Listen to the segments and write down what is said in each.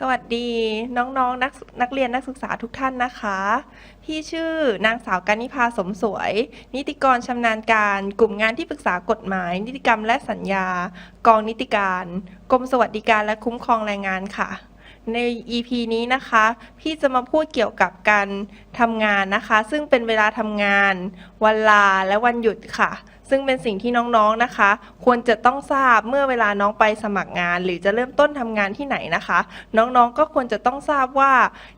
สวัสดีน้องๆนนักนักเรียนนักศึกษาทุกท่านนะคะ พี่ชื่อนางสาวกานิพาสมสวย นิติกรชำนาญการ กลุ่มงานที่ปรึกษากฎหมาย นิติกรรมและสัญญา กองนิติการกรมสวัสดิการและคุ้มครองแรงงานค่ะ ใน EP นี้นะคะ พี่จะมาพูดเกี่ยวกับการทำงานนะคะ ซึ่งเป็นเวลาทำงาน วันลาและวันหยุดค่ะ ซึ่งเป็นสิ่งที่น้องๆนะคะ ควรจะต้องทราบเมื่อเวลาน้องไปสมัครงาน หรือจะเริ่มต้นทำงานที่ไหนนะคะ น้องๆก็ควรจะต้องทราบว่า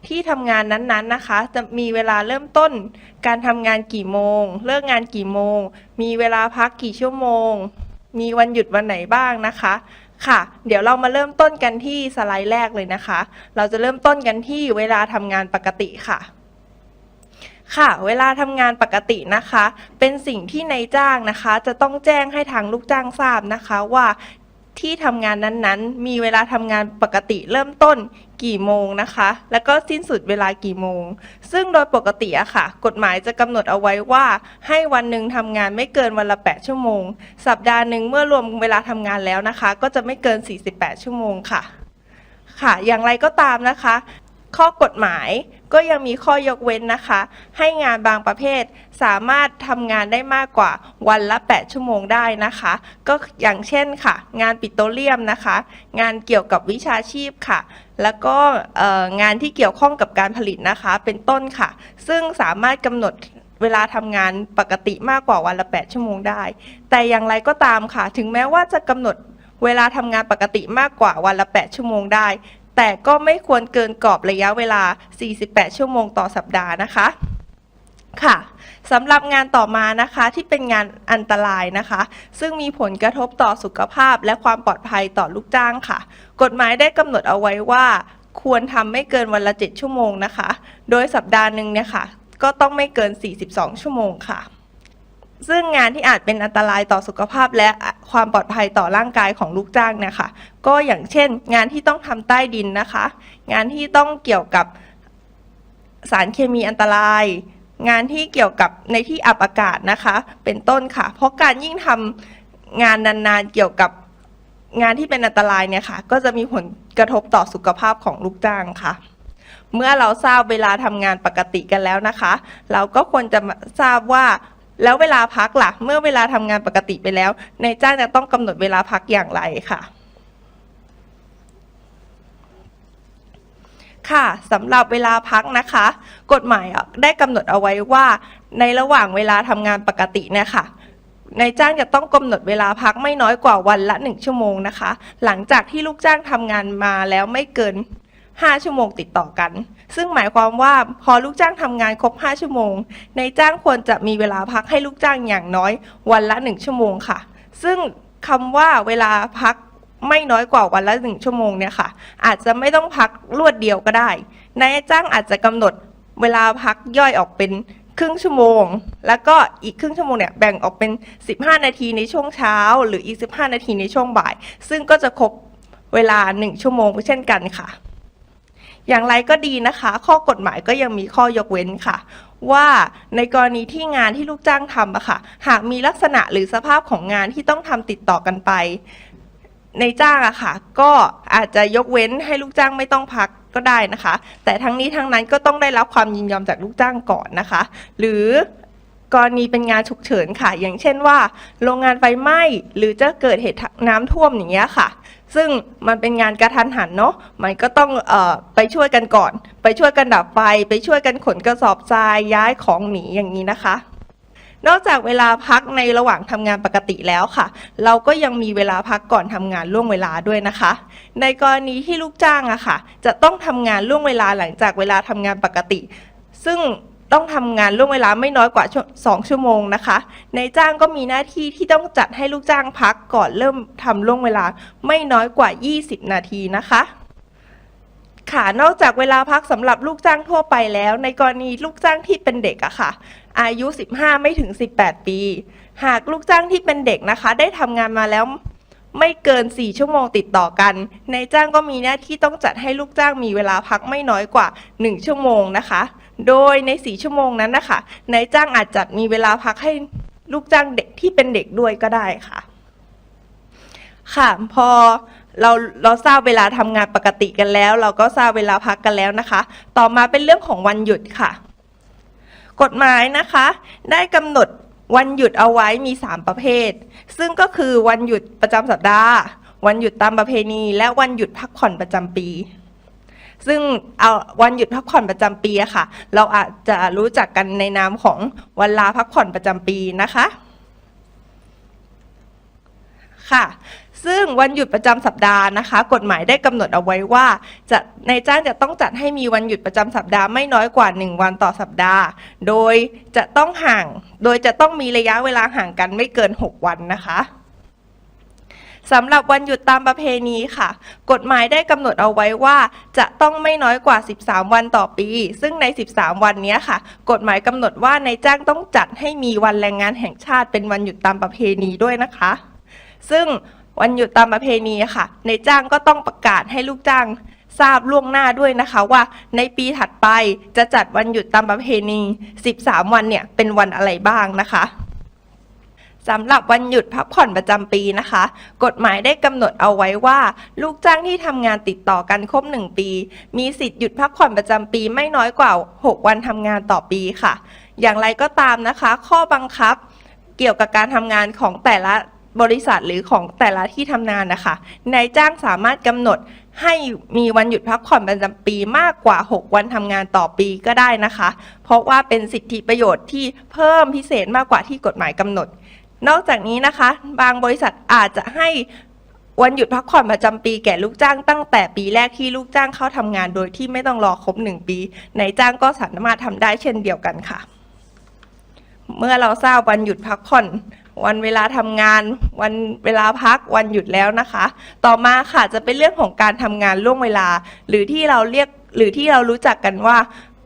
ที่ทำงานนั้นๆนะคะ จะมีเวลาเริ่มต้น การทำงานกี่โมง เลิกงานกี่โมง มีเวลาพักกี่ชั่วโมง มีวันหยุดวันไหนบ้างนะคะค่ะ เดี๋ยวเรามาเริ่มต้นกันที่สไลด์แรกเลยนะคะ เราจะเริ่มต้นกันที่เวลาทำงานปกติค่ะ ค่ะ เวลาทำงานปกตินะคะ เป็นสิ่งที่นายจ้างนะคะ จะต้องแจ้งให้ทางลูกจ้างทราบนะคะว่าที่ทำงานนั้นๆ มีเวลาทำงานปกติเริ่มต้นกี่โมงนะคะ แล้วก็สิ้นสุดเวลากี่โมง ซึ่งโดยปกติอะค่ะ กฎหมายจะกำหนดเอาไว้ว่า ให้วันหนึ่งทำงานไม่เกินวันละ 8 ชั่วโมง สัปดาห์หนึ่งเมื่อรวมเวลาทำงานแล้วนะคะ ก็จะไม่เกิน 48 ชั่วโมงค่ะ ค่ะ อย่างไรก็ตามนะคะ ข้อกฎหมายก็ยังมีข้อยกเว้นนะคะ ให้งานบางประเภทสามารถทำงานได้มากกว่าวันละ 8 ชั่วโมงได้นะคะ ก็อย่างเช่นค่ะ งานปิโตรเลียมนะคะ งานเกี่ยวกับวิชาชีพค่ะ แล้วก็งานที่เกี่ยวข้องกับการผลิตนะคะ เป็นต้นค่ะ ซึ่งสามารถกำหนดเวลาทำงานปกติมากกว่าวันละ 8 ชั่วโมงได้ แต่อย่างไรก็ตามค่ะ ถึงแม้ว่าจะกำหนดเวลาทำงานปกติมากกว่าวันละ 8 ชั่วโมงได้ แต่ก็ไม่ควรเกินกรอบระยะเวลา 48 ชั่วโมงต่อสัปดาห์นะคะค่ะสำหรับงานต่อมานะคะที่เป็นงานอันตรายนะคะ ซึ่งมีผลกระทบต่อสุขภาพและความปลอดภัยต่อลูกจ้างค่ะ กฎหมายได้กำหนดเอาไว้ว่า ควรทำไม่เกินวันละ 7 ชั่วโมงนะคะ โดยสัปดาห์หนึ่งเนี่ยค่ะ ก็ต้องไม่เกิน 42 ชั่วโมงค่ะ ซึ่งงานที่อาจเป็นอันตรายต่อสุขภาพและความปลอดภัยต่อร่างกายของลูกจ้างนี่ยค่ะก็อย่างเช่น งานที่ต้องทำใต้ดินนะคะ งานที่ต้องเกี่ยวกับสารเคมีอันตราย งานที่เกี่ยวกับในที่อับอากาศนะคะ เป็นต้นค่ะ เพราะการยิ่งทำงานนานๆเกี่ยวกับงานที่เป็นอันตรายเนี่ยค่ะ ก็จะมีผลกระทบต่อสุขภาพของลูกจ้างค่ะ เมื่อเราทราบเวลาทำงานปกติกันแล้วนะคะ เราก็ควรจะทราบว่า แล้วเวลาพักล่ะ เมื่อเวลาทำงานปกติไปแล้วนายจ้างจะต้องกำหนดเวลาพักอย่างไรค่ะ ค่ะสำหรับเวลาพักนะคะ กฎหมายได้กำหนดเอาไว้ว่า ในระหว่างเวลาทำงานปกติเนี่ยค่ะนายจ้างจะต้องกำหนดเวลาพักไม่น้อยกว่าวันละหนึ่งชั่วโมงนะคะ หลังจากที่ลูกจ้างทำงานมาแล้วไม่เกิน 5 ชั่วโมงติดต่อกัน ซึ่งหมายความว่าพอลูกจ้างทำงานครบ 5 ชั่วโมง ในจ้างควรจะมีเวลาพักให้ลูกจ้างอย่างน้อยวันละ 1 ชั่วโมงค่ะ ซึ่งคำว่าเวลาพักไม่น้อยกว่าวันละ 1 ชั่วโมงเนี่ยค่ะ อาจจะไม่ต้องพักรวดเดียวก็ได้ นายจ้างอาจจะกำหนดเวลาพักย่อยออกเป็นครึ่งชั่วโมง แล้วก็อีกครึ่งชั่วโมงเนี่ยแบ่งออกเป็น 15 นาทีในช่วงเช้า หรืออีก 15 นาทีในช่วงบ่าย ซึ่งก็จะครบเวลา 1 ชั่วโมงเช่นกันค่ะ อย่างไรก็ดีนะคะ ข้อกฎหมายก็ยังมีข้อยกเว้นค่ะ ว่าในกรณีที่งานที่ลูกจ้างทำอะค่ะ หากมีลักษณะหรือสภาพของงานที่ต้องทำติดต่อกันไป ในจ้างอะค่ะ ก็อาจจะยกเว้นให้ลูกจ้างไม่ต้องพักก็ได้นะคะ แต่ทั้งนี้ทั้งนั้นก็ต้องได้รับความยินยอมจากลูกจ้างก่อนนะคะ หรือกรณีเป็นงานฉุกเฉินค่ะ อย่างเช่นว่า โรงงานไฟไหม้หรือจะเกิดเหตุน้ำท่วมอย่างเงี้ยค่ะ ซึ่งมันเป็นงานกระทันหันเนาะมันก็ต้องอไปช่วยกันก่อน ไปช่วยกันดับไฟ ไปช่วยกันขนกระสอบทรายย้ายของหนีอย่างนี้นะคะ นอกจากเวลาพักในระหว่างทำงานปกติแล้วค่ะ เราก็ยังมีเวลาพักก่อนทำงานล่วงเวลาด้วยนะคะ ในกรณีที่ลูกจ้างอะค่ะ จะต้องทำงานล่วงเวลาหลังจากเวลาทำงานปกติ ซึ่ง ต้องทำงานล่วงเวลาไม่น้อยกว่าชั่วสองชั่วโมงนะคะนายจ้างก็มีหน้าที่ที่ต้องจัดให้ลูกจ้างพักก่อนเริ่มทำล่วงเวลาไม่น้อยกว่า 20 นาทีนะคะค่ะ นอกจากเวลาพักสำหรับลูกจ้างทั่วไปแล้ว ในกรณีลูกจ้างที่เป็นเด็กอะค่ะ อายุ 15 ไม่ถึง 18 ปี หากลูกจ้างที่เป็นเด็กนะคะ ได้ทำงานมาแล้วไม่เกิน 4 ชั่วโมงติดต่อกันนายจ้างก็มีหน้าที่ต้องจัดให้ลูกจ้างมีเวลาพักไม่น้อยกว่า 1 ชั่วโมงนะคะ โดยใน4ชั่วโมงนั้นนะคะนายจ้างอาจจัดมีเวลาพักให้ลูกจ้างเด็กที่เป็นเด็กด้วยก็ได้ค่ะ ค่ะ พอเราเราทราบเวลาทำงานปกติกันแล้ว เราก็ทราบเวลาพักกันแล้วนะคะ ต่อมาเป็นเรื่องของวันหยุดค่ะ กฎหมายนะคะ ได้กำหนดวันหยุดเอาไว้มี 3 ประเภท ซึ่งก็คือวันหยุดประจำสัปดาห์ วันหยุดตามประเพณี และวันหยุดพักผ่อนประจำปี ซึ่งเอาวันหยุดพักผ่อนประจำปีอะค่ะ เราอาจจะรู้จักกันในนามของวันลาพักผ่อนประจำปีนะคะค่ะ ซึ่งวันหยุดประจำสัปดาห์นะคะ กฎหมายได้กำหนดเอาไว้ว่าจะนายจ้างจะต้องจัดให้มีวันหยุดประจำสัปดาห์ไม่น้อยกว่า 1 วันต่อสัปดาห์ โดยจะต้องห่าง โดยจะต้องมีระยะเวลาห่างกันไม่เกิน 6 วันนะคะ สำหรับวันหยุดตามประเพณีค่ะ กฎหมายได้กำหนดเอาไว้ว่าจะต้องไม่น้อยกว่า 13 วันต่อปี ซึ่งใน 13 วันนี้ค่ะ กฎหมายกำหนดว่านายจ้างต้องจัดให้มีวันแรงงานแห่งชาติเป็นวันหยุดตามประเพณีด้วยนะคะ ซึ่งวันหยุดตามประเพณีค่ะในายจ้างก็ต้องประกาศให้ลูกจ้างทราบล่วงหน้าด้วยนะคะว่าในปีถัดไปจะจัดวันหยุดตามประเพณี 13 วันเนี่ยเป็นวันอะไรบ้างนะคะ สำหรับวันหยุดพักผ่อนประจำปีนะคะ กฎหมายได้กำหนดเอาไว้ว่า ลูกจ้างที่ทำงานติดต่อกันครบ 1 ปี มีสิทธิ์หยุดพักผ่อนประจำปีไม่น้อยกว่า 6 วันทำงานต่อปีค่ะ อย่างไรก็ตามนะคะ ข้อบังคับเกี่ยวกับการทำงานของแต่ละบริษัทหรือของแต่ละที่ทำงานนะคะ นายจ้างสามารถกำหนดให้มีวันหยุดพักผ่อนประจำปีมากกว่า 6 วันทำงานต่อปีก็ได้นะคะ เพราะว่าเป็นสิทธิประโยชน์ที่เพิ่มพิเศษมากกว่าที่กฎหมายกำหนด นอกจากนี้นะคะ บางบริษัทอาจจะให้วันหยุดพักผ่อนประจำปีแก่ลูกจ้างตั้งแต่ปีแรกที่ลูกจ้างเข้าทำงานโดยที่ไม่ต้องรอครบ1ปีนายจ้างก็สามารถทำได้เช่นเดียวกันค่ะ เมื่อเราทราบวันหยุดพักผ่อน วันเวลาทำงาน วันเวลาพักวันหยุดแล้วนะคะ ต่อมาค่ะจะเป็นเรื่องของการทำงานล่วงเวลา หรือที่เราเรียกหรือที่เรารู้จักกันว่า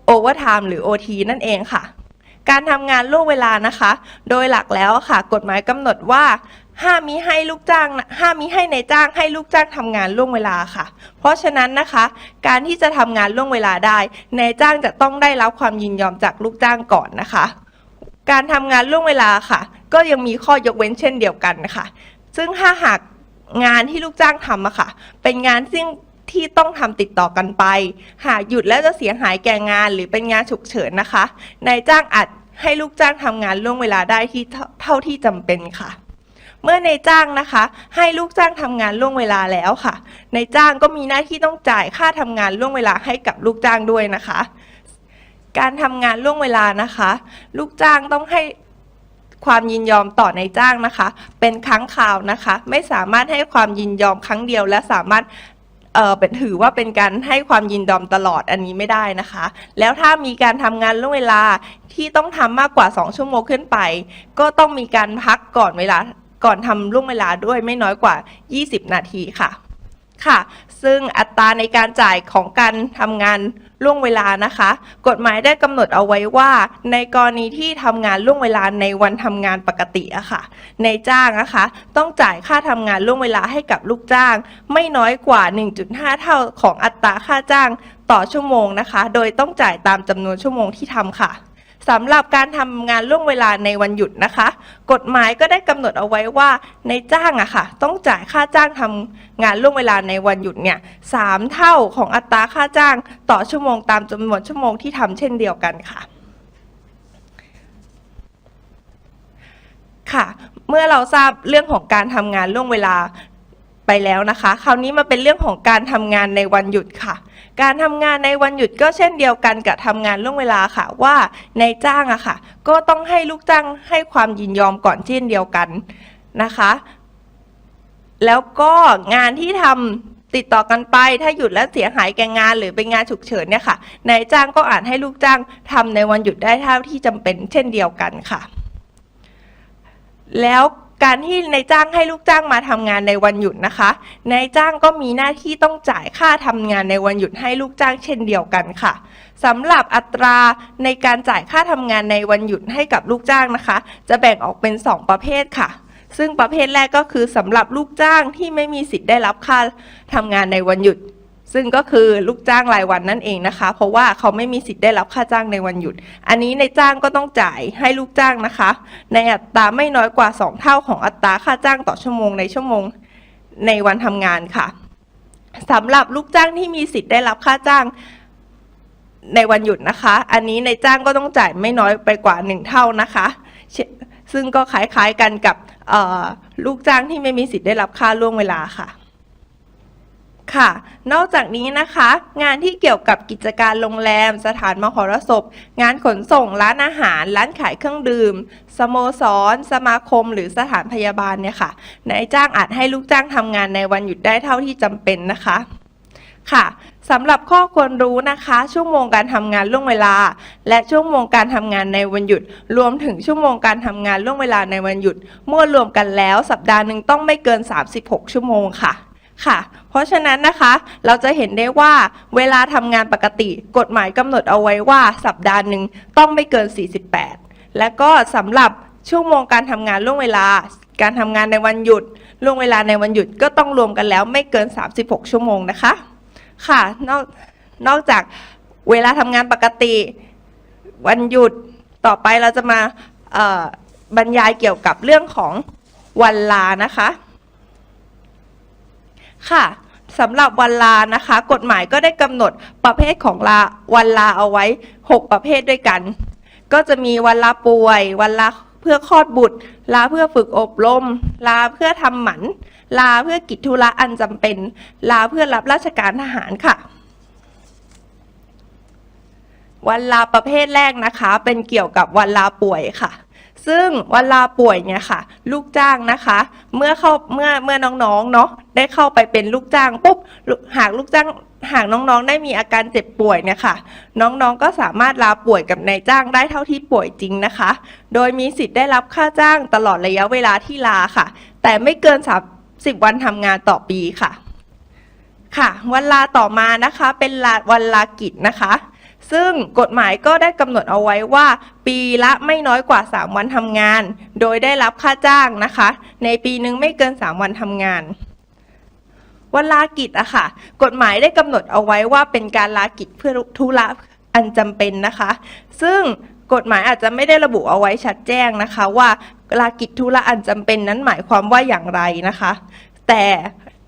โอเวอร์ไทม์หรือ OT นั่นเองค่ะ การทำงานล่วงเวลานะคะ โดยหลักแล้วค่ะ กฎหมายกำหนดว่าห้ามมิให้ลูกจ้างห้ามมิให้ในจ้างให้ลูกจ้างทำงานล่วงเวลาค่ะ เพราะฉะนั้นนะคะ การที่จะทำงานล่วงเวลาได้นายจ้างจะต้องได้รับความยินยอมจากลูกจ้างก่อนนะคะ การทำงานล่วงเวลาค่ะ ก็ยังมีข้อยกเว้นเช่นเดียวกันนะคะซึ่งถ้าหากงานที่ลูกจ้างทำอะค่ะ เป็นงานซึ่งที่ต้องทำติดต่อกันไป หากหยุดแล้วจะเสียหายแก่งานหรือเป็นงานฉุกเฉินนะคะนายจ้างอาจ ให้ลูกจ้างทำงานล่วงเวลาได้ที่เท่าที่จำเป็นค่ะ เมื่อในจ้างนะคะ ให้ลูกจ้างทำงานล่วงเวลาแล้วค่ะ ในจ้างก็มีหน้าที่ต้องจ่ายค่าทำงานล่วงเวลาให้กับลูกจ้างด้วยนะคะ การทำงานล่วงเวลานะคะ ลูกจ้างต้องให้ความยินยอมต่อในจ้างนะคะ เป็นครั้งคราวนะคะ ไม่สามารถให้ความยินยอมครั้งเดียว และสามารถ เออเป็นถือว่าเป็นการให้ความยินยอมตลอดอันนี้ไม่ได้นะคะ แล้วถ้ามีการทำงานล่วงเวลาที่ต้องทำมากกว่า 2 ชั่วโมงขึ้นไป ก็ต้องมีการพักก่อนเวลาก่อนทำล่วงเวลาด้วยไม่น้อยกว่า 20 นาทีค่ะ ค่ะ ซึ่งอัตราในการจ่ายของการทำงานล่วงเวลานะคะ กฎหมายได้กำหนดเอาไว้ว่า ในกรณีที่ทำงานล่วงเวลาในวันทำงานปกติอะค่ะ ในจ้างนะคะ ต้องจ่ายค่าทำงานล่วงเวลาให้กับลูกจ้าง ไม่น้อยกว่า 1.5 เท่าของอัตราค่าจ้างต่อชั่วโมงนะคะ โดยต้องจ่ายตามจำนวนชั่วโมงที่ทำค่ะ สำหรับการทำงานล่วงเวลาในวันหยุดนะคะ กฎหมายก็ได้กำหนดเอาไว้ว่าในจ้างอะค่ะ ต้องจ่ายค่าจ้างทำงานล่วงเวลาในวันหยุดเนี่ยสามเท่าของอัตราค่าจ้างต่อชั่วโมงตามจำนวนชั่วโมงที่ทำเช่นเดียวกันค่ะค่ะ เมื่อเราทราบเรื่องของการทำงานล่วงเวลาไปแล้วนะคะ คราวนี้มาเป็นเรื่องของการทำงานในวันหยุดค่ะ การทำงานในวันหยุดก็เช่นเดียวกันกับทำงานล่วงเวลาค่ะว่าในจ้างอะค่ะ ก็ต้องให้ลูกจ้างให้ความยินยอมก่อนเช่นเดียวกันนะคะ แล้วก็งานที่ทำติดต่อกันไปถ้าหยุดแล้วเสียหายแก่งานหรือเป็นงานฉุกเฉินเนี่ยค่ะนายจ้างก็อาจให้ลูกจ้างทำในวันหยุดได้เท่าที่จำเป็นเช่นเดียวกันค่ะ แล้ว การที่นายจ้างให้ลูกจ้างมาทำงานในวันหยุดนะคะนายจ้างก็มีหน้าที่ต้องจ่ายค่าทำงานในวันหยุดให้ลูกจ้างเช่นเดียวกันค่ะสำหรับอัตราในการจ่ายค่าทำงานในวันหยุดให้กับลูกจ้างนะคะ จะแบ่งออกเป็น 2 ประเภทค่ะ ซึ่งประเภทแรกก็คือสำหรับลูกจ้างที่ไม่มีสิทธิ์ได้รับค่าทำงานในวันหยุด ซึ่งก็คือลูกจ้างรายวันนั่นเองนะคะ เพราะว่าเขาไม่มีสิทธิ์ได้รับค่าจ้างในวันหยุด อันนี้ในจ้างก็ต้องจ่ายให้ลูกจ้างนะคะ ในอัตราไม่น้อยกว่า 2 เท่าของอัตราค่าจ้างต่อชั่วโมงในชั่วโมงในวันทำงานค่ะสำหรับลูกจ้างที่มีสิทธิ์ได้รับค่าจ้างในวันหยุดนะคะ อันนี้ในจ้างก็ต้องจ่ายไม่น้อยไปกว่าหนึ่งเท่านะคะ ซึ่งก็คล้ายๆกันกับลูกจ้างที่ไม่มีสิทธิ์ได้รับค่าล่วงเวลาค่ะ ค่ะ นอกจากนี้นะคะ งานที่เกี่ยวกับกิจการโรงแรม สถานมหรสพ งานขนส่งร้านอาหาร ร้านขายเครื่องดื่ม สโมสร สมาคม หรือสถานพยาบาลเนี่ยค่ะนายจ้างอาจให้ลูกจ้างทำงานในวันหยุดได้เท่าที่จำเป็นนะคะค่ะสำหรับข้อควรรู้นะคะ ชั่วโมงการทำงานล่วงเวลา และชั่วโมงการทำงานในวันหยุด รวมถึงชั่วโมงการทำงานล่วงเวลาในวันหยุด เมื่อรวมกันแล้วสัปดาห์หนึ่งต้องไม่เกิน 36 ชั่วโมงค่ะ ค่ะ เพราะฉะนั้นนะคะเราจะเห็นได้ว่าเวลาทำงานปกติ กฎหมายกำหนดเอาไว้ว่าสัปดาห์หนึ่งต้องไม่เกิน 48 และก็สำหรับชั่วโมงการทำงานล่วงเวลา การทำงานในวันหยุดล่วงเวลาในวันหยุดก็ต้องรวมกันแล้วไม่เกิน 36 ชั่วโมงนะคะ ค่ะนอกนอกจากเวลาทำงานปกติวันหยุดต่อไปเราจะมาบรรยายเกี่ยวกับเรื่องของวันลานะคะ ค่ะสำหรับวันลานะคะ กฎหมายก็ได้กำหนดประเภทของลาวันลาเอาไว้ 6 ประเภทด้วยกัน ก็จะมีวันลาป่วย วันลาเพื่อคลอดบุตร ลาเพื่อฝึกอบรม ลาเพื่อทำหมัน ลาเพื่อกิจธุระอันจำเป็น ลาเพื่อรับราชการทหารค่ะ วันลาประเภทแรกนะคะ เป็นเกี่ยวกับวันลาป่วยค่ะ ซึ่งเวลาป่วยเนี่ยค่ะ ลูกจ้างนะคะ เมื่อเข้าเมื่อเมื่อน้องๆเนาะได้เข้าไปเป็นลูกจ้างปุ๊บหากลูกจ้างหากน้องๆ ได้มีอาการเจ็บป่วยเนี่ยค่ะ น้องๆ ก็สามารถลาป่วยกับนายจ้างได้เท่าที่ป่วยจริงนะคะ โดยมีสิทธิ์ได้รับค่าจ้างตลอดระยะเวลาที่ลาค่ะ แต่ไม่เกิน 30 วันทำงานต่อปีค่ะ ค่ะ วันลาต่อมานะคะ เป็นลาวันลากิจนะคะ ซึ่งกฎหมายก็ได้กำหนดเอาไว้ว่า ปีละไม่น้อยกว่า 3 วันทำงาน โดยได้รับค่าจ้างนะคะ ในปีหนึ่งไม่เกิน 3 วันทำงานวันลากิจอะค่ะ กฎหมายได้กำหนดเอาไว้ว่าเป็นการลากิจเพื่อธุระอันจำเป็นนะคะ ซึ่งกฎหมายอาจจะไม่ได้ระบุเอาไว้ชัดแจ้งนะคะ ว่าลากิจธุระอันจำเป็นนั้นหมายความว่าอย่างไรนะคะ แต่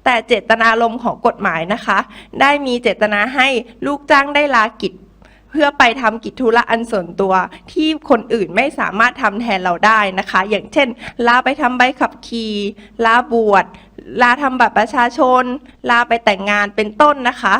แต่เจตนารมณ์ของกฎหมายนะคะ ได้มีเจตนาให้ลูกจ้างได้ลากิจ เพื่อไปทำกิจธุระอันส่วนตัวที่คนอื่นไม่สามารถทำแทนเราได้นะคะ อย่างเช่น ลาไปทำใบขับขี่ลาบวชลาทำบัตรประชาชน ลาไปแต่งงานเป็นต้นนะคะ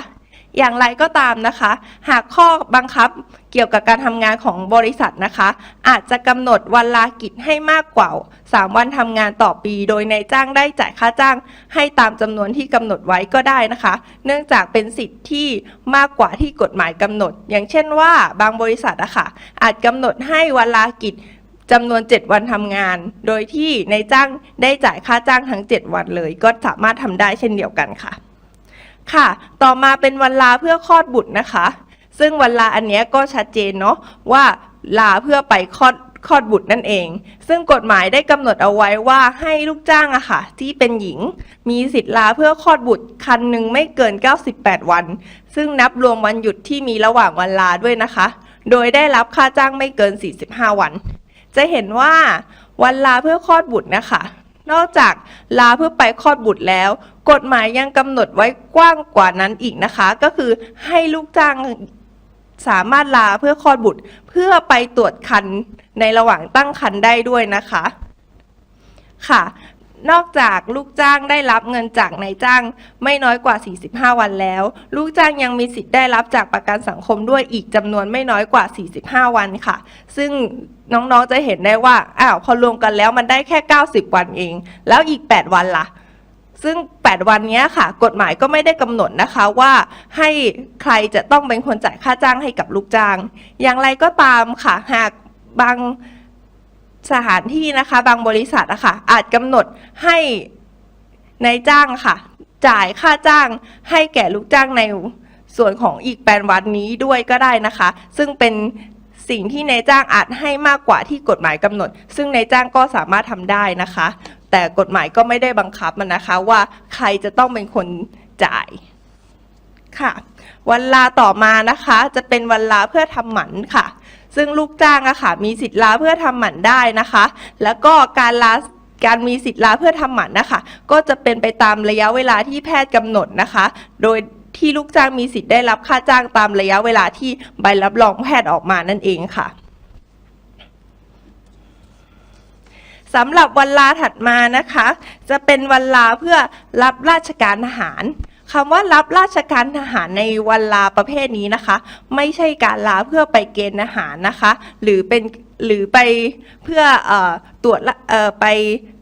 อย่างไรก็ตามนะคะ หากข้อบังคับเกี่ยวกับการทำงานของบริษัทนะคะ อาจจะกำหนดวันลากิจให้มากกว่า 3 วันทำงานต่อปี โดยนายจ้างได้จ่ายค่าจ้าง ให้ตามจำนวนที่กำหนดไว้ก็ได้นะคะ เนื่องจากเป็นสิทธิ์ที่มากกว่าที่กฎหมายกำหนด อย่างเช่นว่าบางบริษัทอะค่ะอาจกำหนดให้วันลากิจจำนวน 7 วันทำงาน โดยที่นายจ้างได้จ่ายค่าจ้างทั้ง 7 วันเลย ก็สามารถทำได้เช่นเดียวกันค่ะ ค่ะ ต่อมาเป็นวันลาเพื่อคลอดบุตรนะคะ ซึ่งวันลาอันนี้ก็ชัดเจนเนาะว่าลาเพื่อไปคลอดคลอดบุตรนั่นเอง ซึ่งกฎหมายได้กำหนดเอาไว้ว่าให้ลูกจ้างอะค่ะ ที่เป็นหญิง มีสิทธิ์ลาเพื่อคลอดบุตรคันหนึ่งไม่เกิน 98 วัน ซึ่งนับรวมวันหยุดที่มีระหว่างวันลาด้วยนะคะ โดยได้รับค่าจ้างไม่เกิน 45 วัน จะเห็นว่าวันลาเพื่อคลอดบุตรนะคะ นอกจากลาเพื่อไปคลอดบุตรแล้ว กฎหมายยังกำหนดไว้กว้างกว่านั้นอีกนะคะ ก็คือให้ลูกจ้างสามารถลาเพื่อคลอดบุตร เพื่อไปตรวจคันในระหว่างตั้งคันได้ด้วยนะคะ ค่ะ นอกจากลูกจ้างได้รับเงินจากนายจ้าง ไม่น้อยกว่า 45 วันแล้ว ลูกจ้างยังมีสิทธิ์ได้รับจากประกันสังคมด้วยอีกจำนวนไม่น้อยกว่า 45 วันค่ะ ซึ่งน้องๆจะเห็นได้ว่าอ้าวพอรวมกันแล้วมันได้แค่ 90 วันเอง แล้วอีก 8 วันล่ะ ซึ่ง 8 วันนี้ค่ะ กฎหมายก็ไม่ได้กำหนดนะคะว่าให้ใครจะต้องเป็นคนจ่ายค่าจ้างให้กับลูกจ้าง อย่างไรก็ตามค่ะ หากบางสถานที่นะคะ บางบริษัทอะค่ะอาจกำหนดให้นายจ้างค่ะ จ่ายค่าจ้างให้แก่ลูกจ้างในส่วนของอีกแปดวันนี้ด้วยก็ได้นะคะ ซึ่งเป็นสิ่งที่นายจ้างอาจให้มากกว่าที่กฎหมายกำหนด ซึ่งนายจ้างก็สามารถทำได้นะคะ แต่กฎหมายก็ไม่ได้บังคับมันนะคะว่าใครจะต้องเป็นคนจ่ายค่ะวันลาต่อมานะคะ จะเป็นวันลาเพื่อทำหมันค่ะ ซึ่งลูกจ้างอะค่ะ มีสิทธิ์ลาเพื่อทำหมันได้นะคะ แล้วก็การลาการมีสิทธิ์ลาเพื่อทำหมันนะคะ ก็จะเป็นไปตามระยะเวลาที่แพทย์กำหนดนะคะ โดยที่ลูกจ้างมีสิทธิ์ได้รับค่าจ้างตามระยะเวลาที่ใบรับรองแพทย์ออกมานั่นเองค่ะ สำหรับวันลาถัดมานะคะ จะเป็นวันลาเพื่อรับราชการทหารคำว่ารับราชการทหารในวันลาประเภทนี้นะคะ ไม่ใช่การลาเพื่อไปเกณฑ์ทหารนะคะ หรือเป็นหรือไปเพื่ออตรวจไป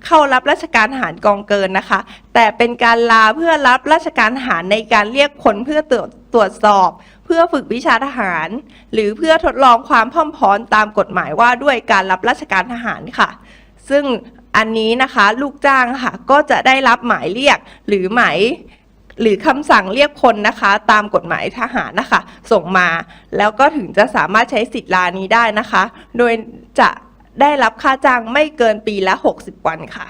เข้ารับราชการทหารกองเกินนะคะ แต่เป็นการลาเพื่อรับราชการทหารในการเรียกคนเพื่อตรวจตรวจสอบ เพื่อฝึกวิชาทหาร หรือเพื่อทดลองความพร้อมพร้อมตามกฎหมายว่าด้วยการรับราชการทหารค่ะ ซึ่งอันนี้นะคะลูกจ้างค่ะก็จะได้รับหมายเรียกหรือหมายหรือคำสั่งเรียกคนนะคะ ตามกฎหมายทหารนะคะ ส่งมา แล้วก็ถึงจะสามารถใช้สิทธิ์ลานี้ได้นะคะ โดยจะได้รับค่าจ้างไม่เกินปีละ 60 วันค่ะ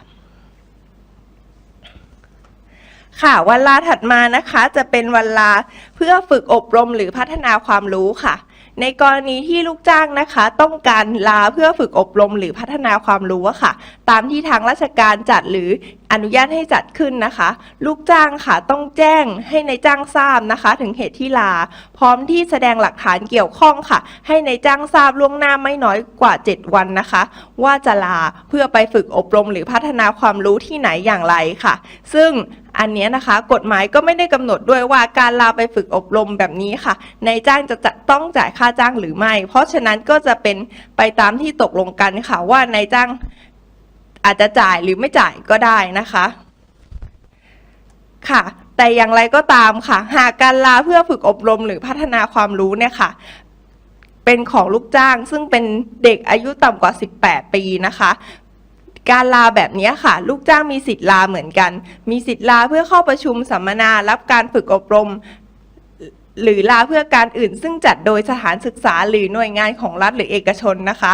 ค่ะวันลาถัดมานะคะ จะเป็นวันลาเพื่อฝึกอบรมหรือพัฒนาความรู้ค่ะ ในกรณีที่ลูกจ้างนะคะ ต้องการลาเพื่อฝึกอบรมหรือพัฒนาความรู้ค่ะ ตามที่ทางราชการจัดหรืออนุญาตให้จัดขึ้นนะคะ ลูกจ้างค่ะต้องแจ้งให้ในายจ้างทราบนะคะ ถึงเหตุที่ลา พร้อมที่แสดงหลักฐานเกี่ยวข้องค่ะ ให้ในายจ้างทราบล่วงหน้าไม่น้อยกว่า 7 วันนะคะ ว่าจะลาเพื่อไปฝึกอบรมหรือพัฒนาความรู้ที่ไหนอย่างไรค่ะ ซึ่ง อันนี้นะคะกฎหมายก็ไม่ได้กำหนดด้วยว่าการลาไปฝึกอบรมแบบนี้ค่ะนายจ้างจะจะต้องจ่ายค่าจ้างหรือไม่ เพราะฉะนั้นก็จะเป็นไปตามที่ตกลงกันค่ะว่านายจ้างอาจจะจ่ายหรือไม่จ่ายก็ได้นะคะ ค่ะ แต่อย่างไรก็ตามค่ะ หากการลาเพื่อฝึกอบรมหรือพัฒนาความรู้เนี่ยค่ะเป็นของลูกจ้างซึ่งเป็นเด็กอายุต่ำกว่า 18 ปีนะคะ การลาแบบนี้ค่ะ ลูกจ้างมีสิทธิ์ลาเหมือนกัน มีสิทธิ์ลาเพื่อเข้าประชุมสัมมนา รับการฝึกอบรม หรือลาเพื่อการอื่น ซึ่งจัดโดยสถานศึกษาหรือหน่วยงานของรัฐหรือเอกชนนะคะ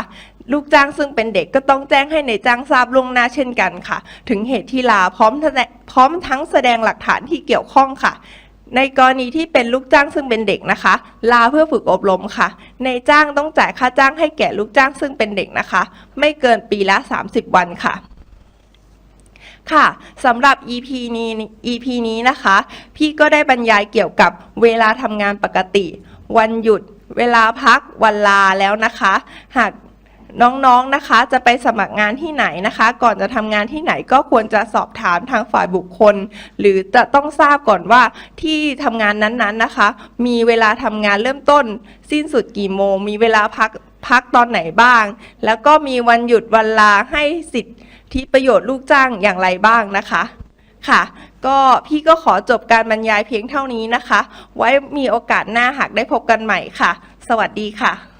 ลูกจ้างซึ่งเป็นเด็กก็ต้องแจ้งให้ในจ้างทราบล่วงหน้าเช่นกันค่ะ ถึงเหตุที่ลาพร้อมพร้อมทั้งแสดงหลักฐานที่เกี่ยวข้องค่ะ ในกรณีที่เป็นลูกจ้างซึ่งเป็นเด็กนะคะ ลาเพื่อฝึกอบรมค่ะ ในจ้างต้องจ่ายค่าจ้างให้แก่ลูกจ้างซึ่งเป็นเด็กนะคะ ไม่เกินปีละ 30 วันค่ะ ค่ะสำหรับ EP นี้ EP นี้นะคะ พี่ก็ได้บรรยายเกี่ยวกับเวลาทำงานปกติ วันหยุด เวลาพัก วันลาแล้วนะคะ หาก น้องๆนะคะจะไปสมัครงานที่ไหนนะคะ ก่อนจะทำงานที่ไหนก็ควรจะสอบถามทางฝ่ายบุคคล หรือจะต้องทราบก่อนว่าที่ทำงานนั้นๆนะคะ มีเวลาทำงานเริ่มต้น สิ้นสุดกี่โมง มีเวลาพักพักตอนไหนบ้าง แล้วก็มีวันหยุดวันลาให้สิทธิประโยชน์ลูกจ้างอย่างไรบ้างนะคะค่ะก็พี่ก็ขอจบการบรรยายเพียงเท่านี้นะคะ ไว้มีโอกาสหน้าหากได้พบกันใหม่ค่ะ สวัสดีค่ะ